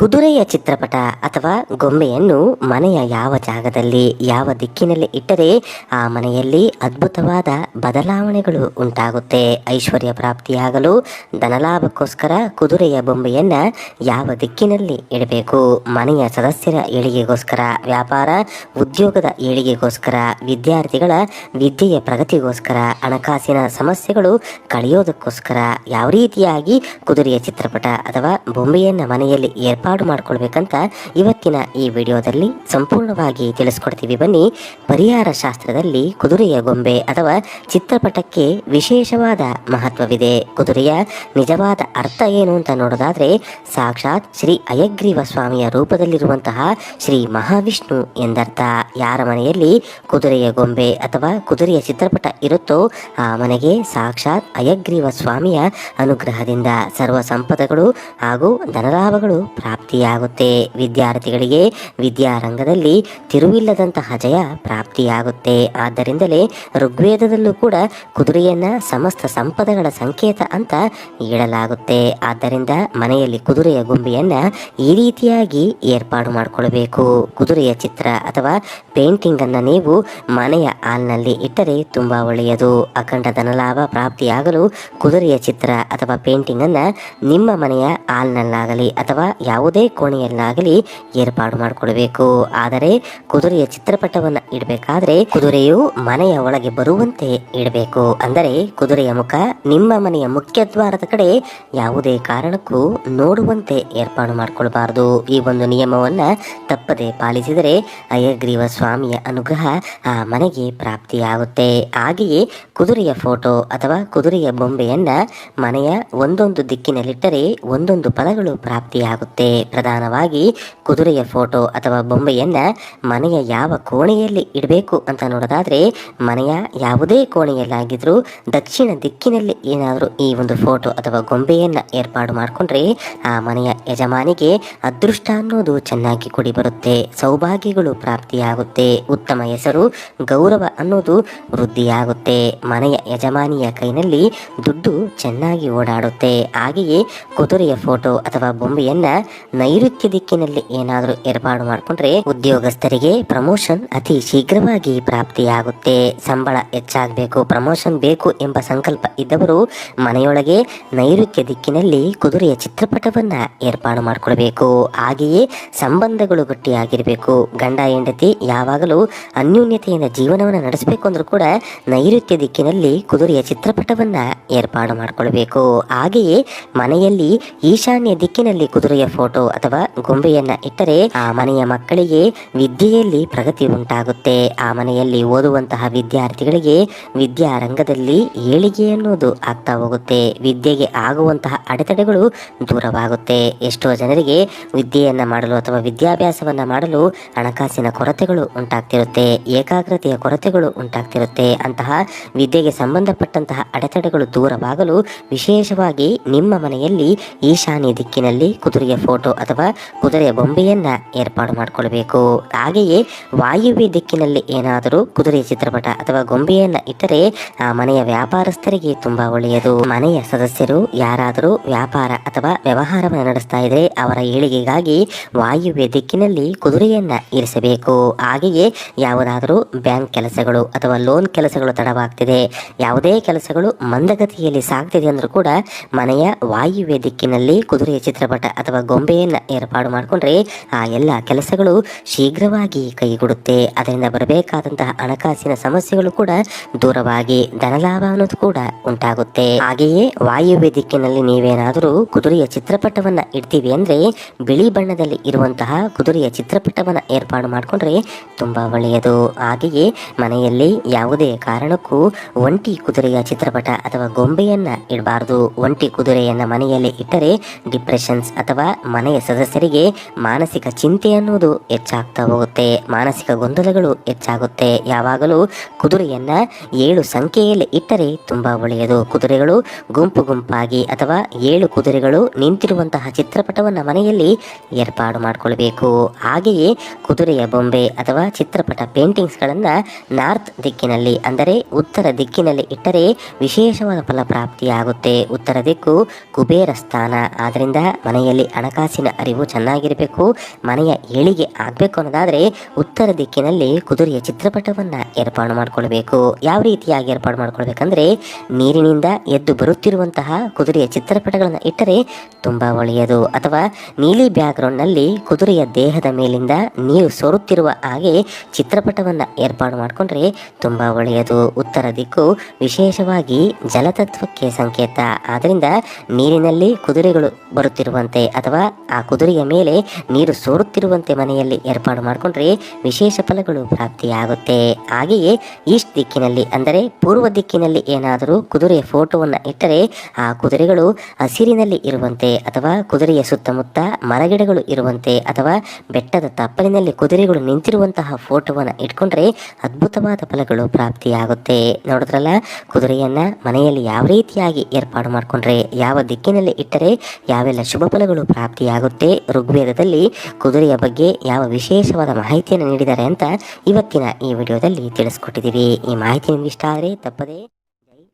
ಕುದುರೆಯ ಚಿತ್ರಪಟ ಅಥವಾ ಗೊಂಬೆಯನ್ನು ಮನೆಯ ಯಾವ ಜಾಗದಲ್ಲಿ, ಯಾವ ದಿಕ್ಕಿನಲ್ಲಿ ಇಟ್ಟರೆ ಆ ಮನೆಯಲ್ಲಿ ಅದ್ಭುತವಾದ ಬದಲಾವಣೆಗಳು ಉಂಟಾಗುತ್ತೆ. ಐಶ್ವರ್ಯ ಪ್ರಾಪ್ತಿಯಾಗಲು ಧನಲಾಭಕ್ಕೋಸ್ಕರ ಕುದುರೆಯ ಬೊಂಬೆಯನ್ನು ಯಾವ ದಿಕ್ಕಿನಲ್ಲಿ ಇಡಬೇಕು? ಮನೆಯ ಸದಸ್ಯರ ಏಳಿಗೆಗೋಸ್ಕರ, ವ್ಯಾಪಾರ, ಉದ್ಯೋಗದ ಏಳಿಗೆಗೋಸ್ಕರ, ವಿದ್ಯಾರ್ಥಿಗಳ ವಿದ್ಯೆಯ ಪ್ರಗತಿಗೋಸ್ಕರ, ಹಣಕಾಸಿನ ಸಮಸ್ಯೆಗಳು ಕಳೆಯೋದಕ್ಕೋಸ್ಕರ ಯಾವ ರೀತಿಯಾಗಿ ಕುದುರೆಯ ಚಿತ್ರಪಟ ಅಥವಾ ಬೊಂಬೆಯನ್ನ ಮನೆಯಲ್ಲಿ ಏರ್ಪಾಡು ಮಾಡ್ಕೊಳ್ಬೇಕಂತ ಇವತ್ತಿನ ಈ ವಿಡಿಯೋದಲ್ಲಿ ಸಂಪೂರ್ಣವಾಗಿ ತಿಳಿಸ್ಕೊಡ್ತೀವಿ. ಬನ್ನಿ, ಪರಿಹಾರ ಶಾಸ್ತ್ರದಲ್ಲಿ ಕುದುರೆಯ ಗೊಂಬೆ ಅಥವಾ ಚಿತ್ರಪಟಕ್ಕೆ ವಿಶೇಷವಾದ ಮಹತ್ವವಿದೆ. ಕುದುರೆಯ ನಿಜವಾದ ಅರ್ಥ ಏನು ಅಂತ ನೋಡೋದಾದ್ರೆ, ಸಾಕ್ಷಾತ್ ಶ್ರೀ ಅಯಗ್ರೀವ ಸ್ವಾಮಿಯ ರೂಪದಲ್ಲಿರುವಂತಹ ಶ್ರೀ ಮಹಾವಿಷ್ಣು ಎಂದರ್ಥ. ಯಾರ ಮನೆಯಲ್ಲಿ ಕುದುರೆಯ ಗೊಂಬೆ ಅಥವಾ ಕುದುರೆಯ ಚಿತ್ರಪಟ ಇರುತ್ತೋ, ಆ ಮನೆಗೆ ಸಾಕ್ಷಾತ್ ಅಯಗ್ರೀವ ಸ್ವಾಮಿಯ ಅನುಗ್ರಹದಿಂದ ಸರ್ವ ಸಂಪದಗಳು ಹಾಗೂ ಧನಲಾಭಗಳು ಪ್ರಾಪ್ತಿಯಾಗುತ್ತೆ. ವಿದ್ಯಾರ್ಥಿಗಳಿಗೆ ವಿದ್ಯಾರಂಗದಲ್ಲಿ ತಿರುವಿಲ್ಲದಂತಹ ಜಯ ಪ್ರಾಪ್ತಿಯಾಗುತ್ತೆ. ಆದ್ದರಿಂದಲೇ ಋಗ್ವೇದದಲ್ಲೂ ಕೂಡ ಕುದುರೆಯನ್ನ ಸಮಸ್ತ ಸಂಪದಗಳ ಸಂಕೇತ ಅಂತ ಹೇಳಲಾಗುತ್ತೆ. ಆದ್ದರಿಂದ ಮನೆಯಲ್ಲಿ ಕುದುರೆಯ ಗೊಂಬೆಯನ್ನ ಈ ರೀತಿಯಾಗಿ ಏರ್ಪಾಡು ಮಾಡಿಕೊಳ್ಬೇಕು. ಕುದುರೆಯ ಚಿತ್ರ ಅಥವಾ ಪೇಂಟಿಂಗ್ ಅನ್ನ ನೀವು ಮನೆಯ ಹಾಲ್ನಲ್ಲಿ ಇಟ್ಟರೆ ತುಂಬಾ ಒಳ್ಳೆಯದು. ಅಖಂಡ ಧನಲಾಭ ಪ್ರಾಪ್ತಿಯಾಗಲು ಕುದುರೆಯ ಚಿತ್ರ ಅಥವಾ ಪೇಂಟಿಂಗ್ ಅನ್ನ ನಿಮ್ಮ ಮನೆಯ ಹಾಲ್ನಲ್ಲಾಗಲಿ ಅಥವಾ ಯಾವುದೇ ಕೋಣೆಯಲ್ಲಾಗಲಿ ಏರ್ಪಾಡು ಮಾಡಿಕೊಳ್ಬೇಕು. ಆದರೆ ಕುದುರೆಯ ಚಿತ್ರಪಟವನ್ನ ಇಡಬೇಕಾದ್ರೆ ಕುದುರೆಯು ಮನೆಯ ಒಳಗೆ ಬರುವಂತೆ ಇಡಬೇಕು. ಅಂದರೆ ಕುದುರೆಯ ಮುಖ ನಿಮ್ಮ ಮನೆಯ ಮುಖ್ಯ ದ್ವಾರದ ಕಡೆ ಯಾವುದೇ ಕಾರಣಕ್ಕೂ ನೋಡುವಂತೆ ಏರ್ಪಾಡು ಮಾಡಿಕೊಳ್ಬಾರದು. ಈ ಒಂದು ನಿಯಮವನ್ನ ತಪ್ಪದೆ ಪಾಲಿಸಿದರೆ ಅಯ್ಯಗ್ರೀವ ಸ್ವಾಮಿಯ ಅನುಗ್ರಹ ಆ ಮನೆಗೆ ಪ್ರಾಪ್ತಿಯಾಗುತ್ತೆ. ಹಾಗೆಯೇ ಕುದುರೆಯ ಫೋಟೋ ಅಥವಾ ಕುದುರೆಯ ಬೊಂಬೆಯನ್ನ ಮನೆಯ ಒಂದೊಂದು ದಿಕ್ಕಿನಲ್ಲಿಟ್ಟರೆ ಒಂದೊಂದು ಫಲಗಳು ಪ್ರಾಪ್ತಿಯಾಗುತ್ತೆ. ಪ್ರಧಾನವಾಗಿ ಕುದುರೆಯ ಫೋಟೋ ಅಥವಾ ಬೊಂಬೆಯನ್ನ ಮನೆಯ ಯಾವ ಕೋಣೆಯಲ್ಲಿ ಇಡಬೇಕು ಅಂತ ನೋಡೋದಾದ್ರೆ ಮನೆಯ ಯಾವುದೇ ಕೋಣೆಯಲ್ಲಾಗಿದ್ರೂ ದಕ್ಷಿಣ ದಿಕ್ಕಿನಲ್ಲಿ ಏನಾದರೂ ಈ ಒಂದು ಫೋಟೋ ಅಥವಾ ಗೊಂಬೆಯನ್ನ ಏರ್ಪಾಡು ಮಾಡಿಕೊಂಡ್ರೆ ಆ ಮನೆಯ ಯಜಮಾನಿಗೆ ಅದೃಷ್ಟ ಅನ್ನೋದು ಚೆನ್ನಾಗಿ ಕುಡಿ ಬರುತ್ತೆ ಸೌಭಾಗ್ಯಗಳು ಪ್ರಾಪ್ತಿಯಾಗುತ್ತೆ. ಉತ್ತಮ ಹೆಸರು, ಗೌರವ ಅನ್ನೋದು ವೃದ್ಧಿಯಾಗುತ್ತೆ. ಮನೆಯ ಯಜಮಾನಿಯ ಕೈನಲ್ಲಿ ದುಡ್ಡು ಚೆನ್ನಾಗಿ ಓಡಾಡುತ್ತೆ. ಹಾಗೆಯೇ ಕುದುರೆಯ ಫೋಟೋ ಅಥವಾ ಬೊಂಬೆಯನ್ನ ನೈಋತ್ಯ ದಿಕ್ಕಿನಲ್ಲಿ ಏನಾದರೂ ಏರ್ಪಾಡು ಮಾಡಿಕೊಂಡ್ರೆ ಉದ್ಯೋಗಸ್ಥರಿಗೆ ಪ್ರಮೋಷನ್ ಅತಿ ಶೀಘ್ರವಾಗಿ ಪ್ರಾಪ್ತಿಯಾಗುತ್ತೆ. ಸಂಬಳ ಹೆಚ್ಚಾಗಬೇಕು, ಪ್ರಮೋಷನ್ ಬೇಕು ಎಂಬ ಸಂಕಲ್ಪ ಇದ್ದವರು ಮನೆಯೊಳಗೆ ನೈಋತ್ಯ ದಿಕ್ಕಿನಲ್ಲಿ ಕುದುರೆಯ ಚಿತ್ರಪಟವನ್ನ ಏರ್ಪಾಡು ಮಾಡಿಕೊಳ್ಬೇಕು. ಹಾಗೆಯೇ ಸಂಬಂಧಗಳು ಗಟ್ಟಿಯಾಗಿರಬೇಕು. ಗಂಡ, ಹೆಂಡತಿ ಯಾವಾಗಲೂ ಅನ್ಯೂನ್ಯತೆಯಿಂದ ಜೀವನವನ್ನು ನಡೆಸಬೇಕು ಅಂದರೂ ಕೂಡ ನೈಋತ್ಯ ದಿಕ್ಕಿನಲ್ಲಿ ಕುದುರೆಯ ಚಿತ್ರಪಟವನ್ನ ಏರ್ಪಾಡು ಮಾಡಿಕೊಳ್ಬೇಕು. ಹಾಗೆಯೇ ಮನೆಯಲ್ಲಿ ಈಶಾನ್ಯ ದಿಕ್ಕಿನಲ್ಲಿ ಕುದುರೆಯ ಫೋಟೋ ಅಥವಾ ಗೊಂಬೆಯನ್ನ ಇಟ್ಟರೆ ಆ ಮನೆಯ ಮಕ್ಕಳಿಗೆ ವಿದ್ಯೆಯಲ್ಲಿ ಪ್ರಗತಿ ಉಂಟಾಗುತ್ತೆ. ಆ ಮನೆಯಲ್ಲಿ ಓದುವಂತಹ ವಿದ್ಯಾರ್ಥಿಗಳಿಗೆ ವಿದ್ಯಾ ರಂಗದಲ್ಲಿ ಏಳಿಗೆ ಅನ್ನೋದು ಆಗ್ತಾ ಹೋಗುತ್ತೆ. ವಿದ್ಯೆಗೆ ಆಗುವಂತಹ ಅಡೆತಡೆಗಳು ದೂರವಾಗುತ್ತೆ. ಎಷ್ಟೋ ಜನರಿಗೆ ವಿದ್ಯೆಯನ್ನ ಮಾಡಲು ಅಥವಾ ವಿದ್ಯಾಭ್ಯಾಸವನ್ನ ಮಾಡಲು ಹಣಕಾಸಿನ ಕೊರತೆಗಳು ಉಂಟಾಗ್ತಿರುತ್ತೆ. ಏಕಾಗ್ರತೆಯ ಕೊರತೆಗಳು ಉಂಟಾಗ್ತಿರುತ್ತೆ. ಅಂತಹ ವಿದ್ಯೆಗೆ ಸಂಬಂಧಪಟ್ಟಂತಹ ಅಡೆತಡೆಗಳು ದೂರವಾಗಲು ವಿಶೇಷವಾಗಿ ನಿಮ್ಮ ಮನೆಯಲ್ಲಿ ಈಶಾನ್ಯ ದಿಕ್ಕಿನಲ್ಲಿ ಕುದುರೆಯ ಫೋಟೋ ಅಥವಾ ಕುದುರೆಯ ಬೊಂಬೆಯನ್ನ ಏರ್ಪಾಡು ಮಾಡಿಕೊಳ್ಬೇಕು. ಹಾಗೆಯೇ ವಾಯುವ್ಯ ದಿಕ್ಕಿನಲ್ಲಿ ಏನಾದರೂ ಕುದುರೆ ಚಿತ್ರಪಟ ಅಥವಾ ಗೊಂಬೆಯನ್ನ ಇಟ್ಟರೆ ಆ ಮನೆಯ ವ್ಯಾಪಾರಸ್ಥರಿಗೆ ತುಂಬಾ ಒಳ್ಳೆಯದು. ಮನೆಯ ಸದಸ್ಯರು ಯಾರಾದರೂ ವ್ಯಾಪಾರ ಅಥವಾ ವ್ಯವಹಾರವನ್ನು ನಡೆಸ್ತಾ ಇದ್ರೆ ಅವರ ಏಳಿಗೆಗಾಗಿ ವಾಯುವ್ಯ ದಿಕ್ಕಿನಲ್ಲಿ ಕುದುರೆಯನ್ನ ಇರಿಸಬೇಕು. ಹಾಗೆಯೇ ಯಾವುದಾದರೂ ಬ್ಯಾಂಕ್ ಕೆಲಸಗಳು ಅಥವಾ ಲೋನ್ ಕೆಲಸಗಳು ತಡವಾಗ್ತಿದೆ. ಯಾವುದೇ ಕೆಲಸಗಳು ಮಂದಗತಿಯಲ್ಲಿ ಸಾಗ್ತಿದೆ ಅಂದ್ರೂ ಕೂಡ ಮನೆಯ ವಾಯುವ್ಯ ದಿಕ್ಕಿನಲ್ಲಿ ಕುದುರೆಯ ಚಿತ್ರಪಟ ಅಥವಾ ಗೊಂಬೆಯನ್ನ ಏರ್ಪಾಡು ಮಾಡಿಕೊಂಡ್ರೆ ಆ ಎಲ್ಲ ಕೆಲಸಗಳು ಶೀಘ್ರವಾಗಿ ಕೈಗೂಡುತ್ತೆ. ಅದರಿಂದ ಬರಬೇಕಾದಂತಹ ಹಣಕಾಸಿನ ಸಮಸ್ಯೆಗಳು ಕೂಡ ದೂರವಾಗಿ ಧನಲಾಭ ಅನ್ನೋದು ಕೂಡ ಉಂಟಾಗುತ್ತೆ. ಹಾಗೆಯೇ ವಾಯುವ್ಯ ದಿಕ್ಕಿನಲ್ಲಿ ನೀವೇನಾದರೂ ಕುದುರೆಯ ಚಿತ್ರಪಟವನ್ನ ಇಡ್ತೀವಿ ಅಂದ್ರೆ ಬಿಳಿ ಬಣ್ಣದಲ್ಲಿ ಇರುವಂತಹ ಕುದುರೆಯ ಚಿತ್ರಪಟವನ್ನ ಏರ್ಪಾಡು ಮಾಡಿಕೊಂಡ್ರೆ ತುಂಬಾ ಒಳ್ಳೆಯದು. ಹಾಗೆಯೇ ಮನೆಯಲ್ಲಿ ಯಾವುದೇ ಕಾರಣಕ್ಕೂ ಒಂಟಿ ಕುದುರೆಯ ಚಿತ್ರಪಟ ಅಥವಾ ಗೊಂಬೆಯನ್ನ ಇಡಬಾರದು. ಒಂಟಿ ಕುದುರೆಯನ್ನ ಮನೆಯಲ್ಲಿ ಇಟ್ಟರೆ ಡಿಪ್ರೆಷನ್ಸ್ ಅಥವಾ ಮನೆಯ ಸದಸ್ಯರಿಗೆ ಮಾನಸಿಕ ಚಿಂತೆ ಅನ್ನೋದು ಹೆಚ್ಚಾಗ್ತಾ ಹೋಗುತ್ತೆ. ಮಾನಸಿಕ ಗೊಂದಲಗಳು ಹೆಚ್ಚಾಗುತ್ತೆ. ಯಾವಾಗಲೂ ಕುದುರೆಯನ್ನ ಏಳು ಸಂಖ್ಯೆಯಲ್ಲಿ ಇಟ್ಟರೆ ತುಂಬಾ ಒಳ್ಳೆಯದು. ಕುದುರೆಗಳು ಗುಂಪು ಗುಂಪಾಗಿ ಅಥವಾ ಏಳು ಕುದುರೆಗಳು ನಿಂತಿರುವಂತಹ ಚಿತ್ರಪಟವನ್ನ ಮನೆಯಲ್ಲಿ ಏರ್ಪಾಡು ಮಾಡಿಕೊಳ್ಬೇಕು. ಹಾಗೆಯೇ ಕುದುರೆಯ ಬೊಂಬೆ ಅಥವಾ ಚಿತ್ರಪಟ ಪೇಂಟಿಂಗ್ಸ್ಗಳನ್ನ ನಾರ್ತ್ ದಿಕ್ಕಿನಲ್ಲಿ, ಅಂದರೆ ಉತ್ತರ ದಿಕ್ಕಿನಲ್ಲಿ ಇಟ್ಟರೆ ವಿಶೇಷವಾದ ಫಲ ಪ್ರಾಪ್ತಿಯಾಗುತ್ತೆ ಉತ್ತರ ದಿಕ್ಕು ಕುಬೇರ ಸ್ಥಾನ. ಆದ್ದರಿಂದ ಮನೆಯಲ್ಲಿ ಹಣಕಾಸಿನ ಅರಿವು ಚೆನ್ನಾಗಿರಬೇಕು, ಮನೆಯ ಏಳಿಗೆ ಆಗಬೇಕು ಅನ್ನೋದಾದರೆ ಉತ್ತರ ದಿಕ್ಕಿನಲ್ಲಿ ಕುದುರೆಯ ಚಿತ್ರಪಟವನ್ನು ಏರ್ಪಾಡು ಮಾಡಿಕೊಳ್ಬೇಕು. ಯಾವ ರೀತಿಯಾಗಿ ಏರ್ಪಾಡು ಮಾಡಿಕೊಳ್ಬೇಕಂದ್ರೆ ನೀರಿನಿಂದ ಎದ್ದು ಬರುತ್ತಿರುವಂತಹ ಕುದುರೆಯ ಚಿತ್ರಪಟಗಳನ್ನು ಇಟ್ಟರೆ ತುಂಬ ಒಳ್ಳೆಯದು. ಅಥವಾ ನೀಲಿ ಬ್ಯಾಕ್ಗ್ರೌಂಡ್ನಲ್ಲಿ ಕುದುರೆಯ ದೇಹದ ಮೇಲಿಂದ ನೀರು ಸೋರುತ್ತಿರುವ ಹಾಗೆ ಚಿತ್ರಪಟವನ್ನು ಏರ್ಪಾಡು ಮಾಡಿಕೊಂಡ್ರೆ ತುಂಬ ಒಳ್ಳೆಯದು. ಉತ್ತರ ದಿಕ್ಕು ವಿಶೇಷವಾಗಿ ಜಲತತ್ವಕ್ಕೆ ಸಂಕೇತ. ಆದ್ದರಿಂದ ನೀರಿನಲ್ಲಿ ಕುದುರೆಗಳು ಬರುತ್ತಿರುವಂತೆ ಅಥವಾ ಆ ಕುದುರೆಯ ಮೇಲೆ ನೀರು ಸೋರುತ್ತಿರುವಂತೆ ಮನೆಯಲ್ಲಿ ಏರ್ಪಾಡು ಮಾಡಿಕೊಂಡ್ರೆ ವಿಶೇಷ ಫಲಗಳು ಪ್ರಾಪ್ತಿಯಾಗುತ್ತೆ. ಹಾಗೆಯೇ ಈಸ್ಟ್ ದಿಕ್ಕಿನಲ್ಲಿ ಅಂದರೆ ಪೂರ್ವ ದಿಕ್ಕಿನಲ್ಲಿ ಏನಾದರೂ ಕುದುರೆಯ ಫೋಟೋವನ್ನು ಇಟ್ಟರೆ ಆ ಕುದುರೆಗಳು ಹಸಿರಿನಲ್ಲಿ ಇರುವಂತೆ ಅಥವಾ ಕುದುರೆಯ ಸುತ್ತಮುತ್ತ ಮರಗಿಡಗಳು ಇರುವಂತೆ ಅಥವಾ ಬೆಟ್ಟದ ತಪ್ಪಲಿನಲ್ಲಿ ಕುದುರೆಗಳು ನಿಂತಿರುವಂತಹ ಫೋಟೋವನ್ನು ಇಟ್ಕೊಂಡ್ರೆ ಅದ್ಭುತವಾದ ಫಲಗಳು ಪ್ರಾಪ್ತಿಯಾಗುತ್ತೆ. ನೋಡಿದ್ರಲ್ಲ, ಕುದುರೆಯನ್ನ ಮನೆಯಲ್ಲಿ ಯಾವ ರೀತಿಯಾಗಿ ಏರ್ಪಾಡು ಮಾಡಿಕೊಂಡ್ರೆ, ಯಾವ ದಿಕ್ಕಿನಲ್ಲಿ ಇಟ್ಟರೆ ಯಾವೆಲ್ಲ ಶುಭ ಫಲಗಳು ಪ್ರಾಪ್ತಿಯಾಗುತ್ತೆ ಋಗ್ವೇದದಲ್ಲಿ ಕುದುರೆಯ ಬಗ್ಗೆ ಯಾವ ವಿಶೇಷವಾದ ಮಾಹಿತಿಯನ್ನು ನೀಡಿದ್ದಾರೆ ಅಂತ ಇವತ್ತಿನ ಈ ವಿಡಿಯೋದಲ್ಲಿ ತಿಳಿಸ್ಕೊಟ್ಟಿದ್ದೀವಿ. ಈ ಮಾಹಿತಿ ನಿಮ್ಗೆ ಇಷ್ಟ ಆದರೆ ತಪ್ಪದೇ